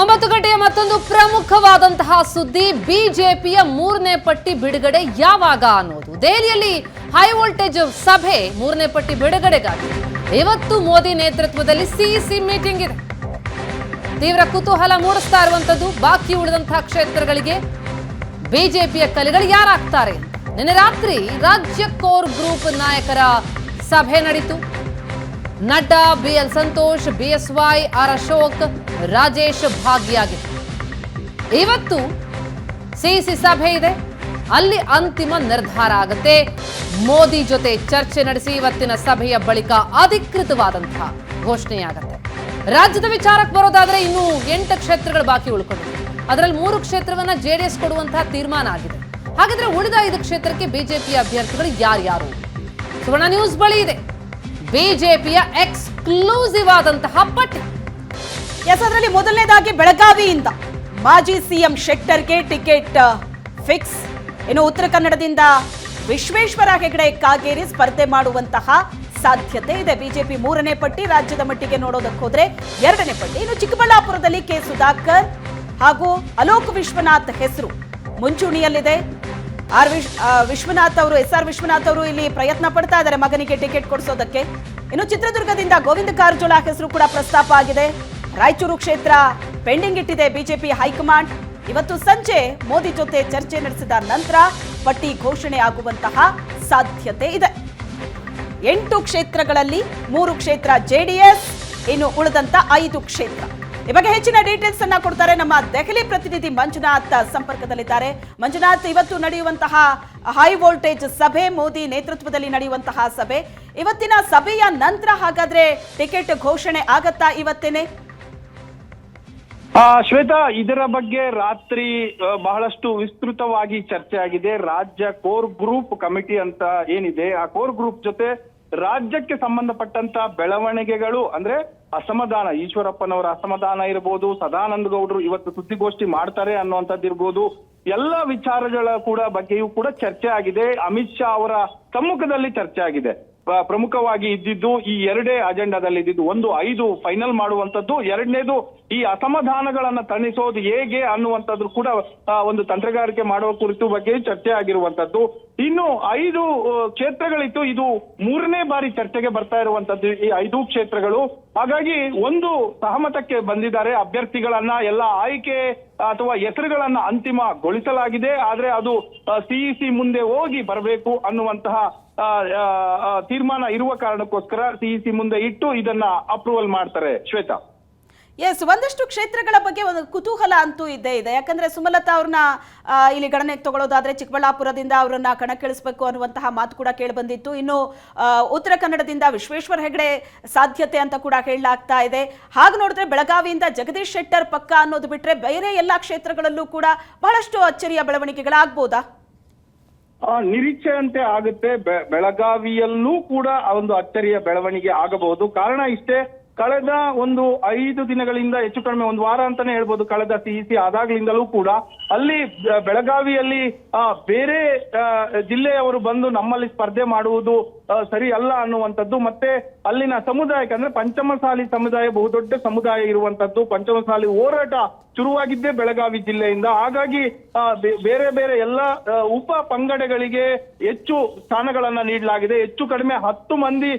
ಒಂಬತ್ತು ಗಂಟೆಯ ಮತ್ತೊಂದು ಪ್ರಮುಖವಾದಂತಹ ಸುದ್ದಿ. ಬಿಜೆಪಿಯ ಮೂರನೇ ಪಟ್ಟಿ ಬಿಡುಗಡೆ ಯಾವಾಗ ಅನ್ನೋದು. ದೆಹಲಿಯಲ್ಲಿ ಹೈ ವೋಲ್ಟೇಜ್ ಸಭೆ ಮೂರನೇ ಪಟ್ಟಿ ಬಿಡುಗಡೆಗಾಗಿ. ಇವತ್ತು ಮೋದಿ ನೇತೃತ್ವದಲ್ಲಿ ಸಿಇಸಿ ಮೀಟಿಂಗ್ ಇದೆ. ತೀವ್ರ ಕುತೂಹಲ ಮೂಡಿಸ್ತಾ ಇರುವಂತದ್ದು ಬಾಕಿ ಉಳಿದಂತಹ ಕ್ಷೇತ್ರಗಳಿಗೆ. ಬಿಜೆಪಿಯ ಕಲೆಗಳು ಯಾರಾಗ್ತಾರೆ. ನಿನ್ನೆ ರಾತ್ರಿ ರಾಜ್ಯ ಕೋರ್ ಗ್ರೂಪ್ ನಾಯಕರ ಸಭೆ ನಡೀತು. Nadda BL Santosh, BSY R Ashok Rajesh ಭಾಗಿಯಾಗಿದ್ದರು ಇವತ್ತು ಸಿಸಿ ಸಭೆ ಇದೆ. ಅಲ್ಲಿ ಅಂತಿಮ ನಿರ್ಧಾರ ಆಗುತ್ತೆ. ಮೋದಿ ಜೊತೆ ಚರ್ಚೆ ನಡೆಸಿ ಇವತ್ತಿನ ಸಭೆಯ ಬಳಿಕ ಅಧಿಕೃತವಾದಂತಹ ಘೋಷಣೆಯಾಗುತ್ತೆ. ರಾಜ್ಯದ ವಿಚಾರಕ್ಕೆ ಬರೋದಾದ್ರೆ ಇನ್ನು ಎಂಟು ಕ್ಷೇತ್ರಗಳು ಬಾಕಿ ಉಳ್ಕೊಂಡಿದೆ ಅದರಲ್ಲಿ ಮೂರು ಕ್ಷೇತ್ರವನ್ನ ಜೆಡಿಎಸ್ ಕೊಡುವಂತಹ ತೀರ್ಮಾನ ಆಗಿದೆ. ಹಾಗಾದ್ರೆ ಉಳಿದ ಐದು ಕ್ಷೇತ್ರಕ್ಕೆ ಬಿಜೆಪಿ ಅಭ್ಯರ್ಥಿಗಳು ಯಾರ್ಯಾರು? ಸುವರ್ಣ ನ್ಯೂಸ್ ಬಳಿ ಇದೆ. ಬಿಜೆಪಿಯ ಎಕ್ಸ್ಕ್ಲೂಸಿವ್ ಆದಂತಹ ಪಟ್ಟಿ. ಎಸ್ ಅದರಲ್ಲಿ ಮೊದಲನೇದಾಗಿ ಬೆಳಗಾವಿಯಿಂದ ಮಾಜಿ ಸಿಎಂ ಶೆಟ್ಟರ್ಗೆ ಟಿಕೆಟ್ ಫಿಕ್ಸ್ ಇನ್ನು ಉತ್ತರ ಕನ್ನಡದಿಂದ ವಿಶ್ವೇಶ್ವರ ಹೆಗಡೆ ಕಾಗೇರಿ ಸ್ಪರ್ಧೆ ಮಾಡುವಂತಹ ಸಾಧ್ಯತೆ ಇದೆ. ಬಿಜೆಪಿ ಮೂರನೇ ಪಟ್ಟಿ ರಾಜ್ಯದ ಮಟ್ಟಿಗೆ ನೋಡೋದಕ್ಕೆ ಹೋದ್ರೆ ಎರಡನೇ ಪಟ್ಟಿ. ಇನ್ನು ಚಿಕ್ಕಬಳ್ಳಾಪುರದಲ್ಲಿ ಕೆ ಸುಧಾಕರ್ ಹಾಗೂ ಅಲೋಕ್ ವಿಶ್ವನಾಥ್ ಹೆಸರು ಮುಂಚೂಣಿಯಲ್ಲಿದೆ. ಆರ್ ವಿಶ್ ವಿಶ್ವನಾಥ್ ಅವರು, ಎಸ್ ಆರ್ ವಿಶ್ವನಾಥ್ ಅವರು ಇಲ್ಲಿ ಪ್ರಯತ್ನ ಪಡ್ತಾ ಇದ್ದಾರೆ ಮಗನಿಗೆ ಟಿಕೆಟ್ ಕೊಡಿಸೋದಕ್ಕೆ. ಇನ್ನು ಚಿತ್ರದುರ್ಗದಿಂದ ಗೋವಿಂದ ಕಾರಜೋಳ ಹೆಸರು ಕೂಡ ಪ್ರಸ್ತಾಪ ಆಗಿದೆ. ರಾಯಚೂರು ಕ್ಷೇತ್ರ ಪೆಂಡಿಂಗ್ ಇಟ್ಟಿದೆ ಬಿಜೆಪಿ ಹೈಕಮಾಂಡ್. ಇವತ್ತು ಸಂಜೆ ಮೋದಿ ಜೊತೆ ಚರ್ಚೆ ನಡೆಸಿದ ನಂತರ ಪಟ್ಟಿ ಘೋಷಣೆ ಆಗುವಂತಹ ಸಾಧ್ಯತೆ ಇದೆ. ಎಂಟು ಕ್ಷೇತ್ರಗಳಲ್ಲಿ ಮೂರು ಕ್ಷೇತ್ರ ಜೆಡಿಎಸ್ ಇನ್ನು ಉಳಿದಂತ ಐದು ಕ್ಷೇತ್ರ. ಈ ಬಗ್ಗೆ ಹೆಚ್ಚಿನ ಡೀಟೇಲ್ಸ್ ಅನ್ನ ಕೊಡ್ತಾರೆ ನಮ್ಮ ದೆಹಲಿ ಪ್ರತಿನಿಧಿ ಮಂಜುನಾಥ್ ಸಂಪರ್ಕದಲ್ಲಿದ್ದಾರೆ. ಮಂಜುನಾಥ್, ಇವತ್ತು ನಡೆಯುವಂತಹ ಹೈ ವೋಲ್ಟೇಜ್ ಸಭೆ, ಮೋದಿ ನೇತೃತ್ವದಲ್ಲಿ ನಡೆಯುವಂತಹ ಸಭೆ. ಇವತ್ತಿನ ಸಭೆಯ ನಂತರ ಹಾಗಾದ್ರೆ ಟಿಕೆಟ್ ಘೋಷಣೆ ಆಗತ್ತಾ ಇವತ್ತೇನೆ? ಆ, ಶ್ವೇತಾ, ಇದರ ಬಗ್ಗೆ ರಾತ್ರಿ ಬಹಳಷ್ಟು ವಿಸ್ತೃತವಾಗಿ ಚರ್ಚೆ ಆಗಿದೆ ರಾಜ್ಯ ಕೋರ್ ಗ್ರೂಪ್ ಕಮಿಟಿ ಅಂತ ಏನಿದೆ, ಆ ಕೋರ್ ಗ್ರೂಪ್ ಜೊತೆ ರಾಜ್ಯಕ್ಕೆ ಸಂಬಂಧಪಟ್ಟಂತ ಬೆಳವಣಿಗೆಗಳು ಅಂದ್ರೆ ಅಸಮಾಧಾನ. ಈಶ್ವರಪ್ಪನವರ ಅಸಮಾಧಾನ ಇರ್ಬೋದು, ಸದಾನಂದ ಗೌಡರು ಇವತ್ತು ಸುದ್ದಿಗೋಷ್ಠಿ ಮಾಡ್ತಾರೆ ಅನ್ನುವಂಥದ್ದು ಇರ್ಬೋದು. ಎಲ್ಲ ವಿಚಾರಗಳ ಕೂಡ ಬಗ್ಗೆಯೂ ಕೂಡ ಚರ್ಚೆ ಆಗಿದೆ. ಅಮಿತ್ ಶಾ ಅವರ ಸಮ್ಮುಖದಲ್ಲಿ ಚರ್ಚೆ ಆಗಿದೆ. ಪ್ರಮುಖವಾಗಿ ಇದ್ದಿದ್ದು ಈ ಎರಡೇ ಅಜೆಂಡಾದಲ್ಲಿ ಇದ್ದಿದ್ದು ಒಂದು ಐದು ಫೈನಲ್ ಮಾಡುವಂತದ್ದು ಎರಡನೇದು ಈ ಅಸಮಾಧಾನಗಳನ್ನ ತಣಿಸೋದು ಹೇಗೆ ಅನ್ನುವಂಥದ್ದು ಕೂಡ ಒಂದು ತಂತ್ರಗಾರಿಕೆ ಮಾಡುವ ಕುರಿತು ಬಗ್ಗೆ ಚರ್ಚೆ ಆಗಿರುವಂತದ್ದು ಇನ್ನು ಐದು ಕ್ಷೇತ್ರಗಳಿತ್ತು. ಇದು ಮೂರನೇ ಬಾರಿ ಚರ್ಚೆಗೆ ಬರ್ತಾ ಇರುವಂತದ್ದು ಈ ಐದು ಕ್ಷೇತ್ರಗಳು. ಹಾಗಾಗಿ ಒಂದು ಸಹಮತಕ್ಕೆ ಬಂದಿದ್ದಾರೆ ಅಭ್ಯರ್ಥಿಗಳನ್ನ. ಎಲ್ಲ ಆಯ್ಕೆ ಅಥವಾ ಹೆಸರುಗಳನ್ನ ಅಂತಿಮಗೊಳಿಸಲಾಗಿದೆ. ಆದ್ರೆ ಅದು ಸಿಇಸಿ ಮುಂದೆ ಹೋಗಿ ಬರಬೇಕು ಅನ್ನುವಂತಹ ತೀರ್ಮಾನ ಇರುವ ಕಾರಣಕ್ಕೋಸ್ಕರ ಸಿಇಸಿ ಮುಂದೆ ಇಟ್ಟು ಇದನ್ನ ಅಪ್ರೂವಲ್ ಮಾಡ್ತಾರೆ ಶ್ವೇತಾ. ಎಸ್ ಒಂದಷ್ಟು ಕ್ಷೇತ್ರಗಳ ಬಗ್ಗೆ ಒಂದು ಕುತೂಹಲ ಅಂತೂ ಇದ್ದೇ ಇದೆ. ಯಾಕಂದ್ರೆ ಸುಮಲತಾ ಅವ್ರನ್ನ ಇಲ್ಲಿ ಗಣನೆಗೆ ತಗೊಳ್ಳೋದಾದ್ರೆ ಚಿಕ್ಕಬಳ್ಳಾಪುರದಿಂದ ಅವರನ್ನ ಕಣಕ್ಕಿಳಿಸಬೇಕು ಅನ್ನುವಂತಹ ಮಾತು ಕೂಡ ಕೇಳಿ ಬಂದಿತ್ತು. ಇನ್ನು ಉತ್ತರ ಕನ್ನಡದಿಂದ ವಿಶ್ವೇಶ್ವರ ಹೆಗಡೆ ಸಾಧ್ಯತೆ ಅಂತ ಕೂಡ ಹೇಳಲಾಗ್ತಾ ಇದೆ. ಹಾಗೆ ನೋಡಿದ್ರೆ ಬೆಳಗಾವಿಯಿಂದ ಜಗದೀಶ್ ಶೆಟ್ಟರ್ ಪಕ್ಕ ಅನ್ನೋದು ಬಿಟ್ರೆ ಬೇರೆ ಎಲ್ಲ ಕ್ಷೇತ್ರಗಳಲ್ಲೂ ಕೂಡ ಬಹಳಷ್ಟು ಅಚ್ಚರಿಯ ಬೆಳವಣಿಗೆಗಳಾಗ್ಬೋದಾ? ನಿರೀಕ್ಷೆಯಂತೆ ಆಗುತ್ತೆ. ಬೆಳಗಾವಿಯಲ್ಲೂ ಕೂಡ ಒಂದು ಅಚ್ಚರಿಯ ಬೆಳವಣಿಗೆ ಆಗಬಹುದು. ಕಾರಣ ಇಷ್ಟೇ ಕಳೆದ ಒಂದು ಐದು ದಿನಗಳಿಂದ ಹೆಚ್ಚು ಕಡಿಮೆ ಒಂದು ವಾರ ಅಂತಾನೆ ಹೇಳ್ಬೋದು ಕಳೆದ ಸಿಇಸಿ ಆದಾಗ್ಲಿಂದಲೂ ಕೂಡ. ಅಲ್ಲಿ ಬೆಳಗಾವಿಯಲ್ಲಿ ಬೇರೆ ಜಿಲ್ಲೆಯವರು ಬಂದು ನಮ್ಮಲ್ಲಿ ಸ್ಪರ್ಧೆ ಮಾಡುವುದು ಸರಿ ಅಲ್ಲ ಅನ್ನುವಂಥದ್ದು ಮತ್ತೆ ಅಲ್ಲಿನ ಸಮುದಾಯಕ್ಕೆ ಅಂದ್ರೆ ಪಂಚಮಸಾಲಿ ಸಮುದಾಯ ಬಹುದೊಡ್ಡ ಸಮುದಾಯ ಇರುವಂತದ್ದು ಪಂಚಮಸಾಲಿ ಹೋರಾಟ ಶುರುವಾಗಿದ್ದೇ ಬೆಳಗಾವಿ ಜಿಲ್ಲೆಯಿಂದ. ಹಾಗಾಗಿ ಬೇರೆ ಬೇರೆ ಎಲ್ಲ ಉಪ ಪಂಗಡಗಳಿಗೆ ಹೆಚ್ಚು ಸ್ಥಾನಗಳನ್ನ ನೀಡಲಾಗಿದೆ. ಹೆಚ್ಚು ಕಡಿಮೆ ಹತ್ತು ಮಂದಿ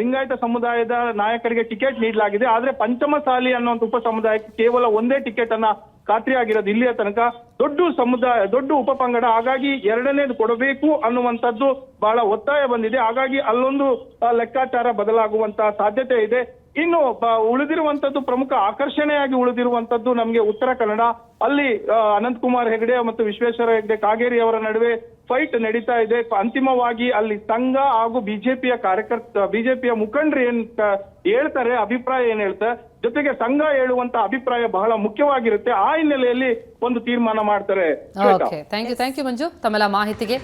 ಲಿಂಗಾಯತ ಸಮುದಾಯದ ನಾಯಕರಿಗೆ ಟಿಕೆಟ್ ನೀಡಲಾಗಿದೆ. ಆದ್ರೆ ಪಂಚಮಸಾಲಿ ಅನ್ನುವಂಥ ಉಪ ಸಮುದಾಯಕ್ಕೆ ಕೇವಲ ಒಂದೇ ಟಿಕೆಟ್ ಅನ್ನ ಖಾತ್ರಿಯಾಗಿರೋದು ಇಲ್ಲಿಯ ತನಕ. ದೊಡ್ಡ ಸಮುದಾಯ, ದೊಡ್ಡ ಉಪ ಪಂಗಡ. ಹಾಗಾಗಿ ಎರಡನೇದು ಕೊಡಬೇಕು ಅನ್ನುವಂಥದ್ದು ಬಹಳ ಒತ್ತಾಯ ಬಂದಿದೆ. ಹಾಗಾಗಿ ಅಲ್ಲೊಂದು ಲೆಕ್ಕಾಚಾರ ಬದಲಾಗುವಂತಹ ಸಾಧ್ಯತೆ ಇದೆ. ಇನ್ನು ಉಳಿದಿರುವಂತದ್ದು ಪ್ರಮುಖ ಆಕರ್ಷಣೆಯಾಗಿ ಉಳಿದಿರುವಂತದ್ದು ನಮಗೆ ಉತ್ತರ ಕನ್ನಡ. ಅಲ್ಲಿ ಅನಂತ್ ಕುಮಾರ್ ಹೆಗಡೆ ಮತ್ತು ವಿಶ್ವೇಶ್ವರ ಹೆಗಡೆ ಕಾಗೇರಿ ಅವರ ನಡುವೆ ಫೈಟ್ ನಡೀತಾ ಇದೆ. ಅಂತಿಮವಾಗಿ ಅಲ್ಲಿ ಸಂಘ ಹಾಗೂ ಬಿಜೆಪಿಯ ಕಾರ್ಯಕರ್ತ, ಬಿಜೆಪಿಯ ಮುಖಂಡರು ಏನ್ ಹೇಳ್ತಾರೆ, ಅಭಿಪ್ರಾಯ ಏನ್ ಹೇಳ್ತಾರೆ ಜೊತೆಗೆ ಸಂಘ ಹೇಳುವಂತ ಅಭಿಪ್ರಾಯ ಬಹಳ ಮುಖ್ಯವಾಗಿರುತ್ತೆ. ಆ ಹಿನ್ನೆಲೆಯಲ್ಲಿ ಒಂದು ತೀರ್ಮಾನ ಮಾಡ್ತಾರೆ ಮಂಜು. ತಮ್ಮೆಲ್ಲ ಮಾಹಿತಿಗೆ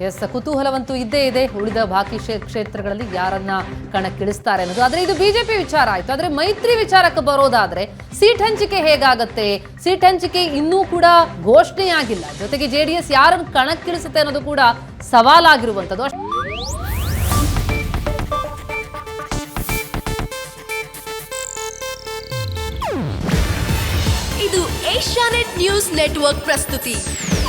ಎಸ್, ಕುತೂಹಲವಂತೂ ಇದ್ದೇ ಇದೆ. ಉಳಿದ ಬಾಕಿ ಕ್ಷೇ- ಕ್ಷೇತ್ರಗಳಲ್ಲಿ ಯಾರನ್ನ ಕಣಕ್ಕಿಳಿಸ್ತಾರೆ ಅನ್ನೋದು. ಆದರೆ ಇದು ಬಿಜೆಪಿ ವಿಚಾರ ಆಯ್ತು. ಆದರೆ ಮೈತ್ರಿ ವಿಚಾರಕ್ಕೆ ಬರೋದಾದ್ರೆ ಸೀಟ್ ಹಂಚಿಕೆ ಹೇಗಾಗತ್ತೆ? ಸೀಟ್ ಹಂಚಿಕೆ ಇನ್ನೂ ಕೂಡ ಘೋಷಣೆಯಾಗಿಲ್ಲ. ಜೊತೆಗೆ ಜೆ ಡಿ ಎಸ್ ಯಾರನ್ನು ಕಣಕ್ಕಿಳಿಸುತ್ತೆ ಅನ್ನೋದು ಕೂಡ ಸವಾಲಾಗಿರುವಂಥದ್ದು. ಅಷ್ಟು ಇದು ಏಷ್ಯಾನೆಟ್ ನ್ಯೂಸ್ ನೆಟ್ವರ್ಕ್ ಪ್ರಸ್ತುತಿ.